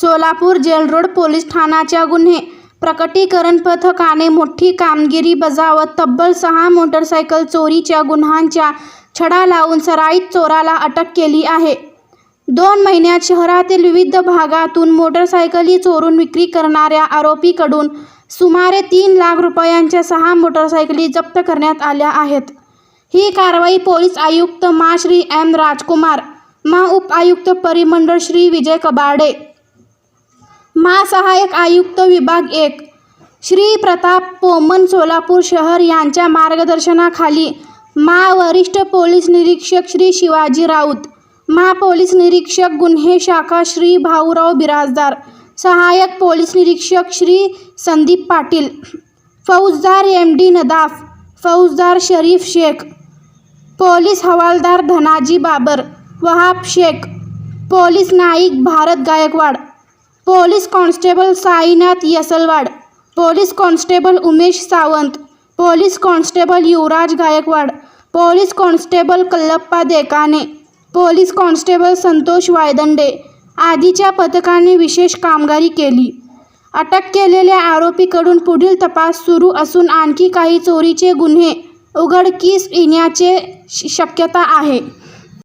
Solapur Jail Road police ठाण्याच्या गुन्हे. प्रकटीकरण पथकाने मोठी कामगिरी बजावत तब्बल सहा मोटरसायकल चोरीच्या गुन्ह्यांच्या छडा लावून सराईत चोराला अटक केली आहे. दोन महिन्यात शहरातील विविध भागातून मोटरसायकली चोरून विक्री करणाऱ्या आरोपीकडून सुमारे तीन लाख रुपयांच्या सहा मोटरसायकली जप्त करण्यात आल्या आहेत. ही कारवाई पोलीस आयुक्त मा. श्री. एम. राजकुमार मा. उपआयुक्त परिमंडळ श्री. विजय कबाडे महासहाय्यक आयुक्त विभाग एक. श्री प्रताप पोमन सोलापूर शहर यांच्या मार्गदर्शनाखाली मा वरिष्ठ पोलीस निरीक्षक श्री शिवाजी राऊत मा पोलीस निरीक्षक गुन्हे शाखा श्री भाऊराव बिराजदार सहाय्यक पोलीस निरीक्षक श्री संदीप पाटील फौजदार एम डी नदाफ फौजदार शरीफ शेख पोलीस हवालदार Dhanaji Babar Wahab Shaikh police Naik Bharat Gaikwad police constable Sainath Yasalwad police constable Umesh Sawant police constable Yuvraj Gaikwad police constable Kallappa Dekane police constable Santosh Waydande आदीच्या पथकाने विशेष कामगिरी केली. अटक केलेल्या आरोपीकडून पुढील तपास सुरू असून आणखी काही चोरीचे गुन्हे उघडकीस येण्याचे श- शक्यता आहे.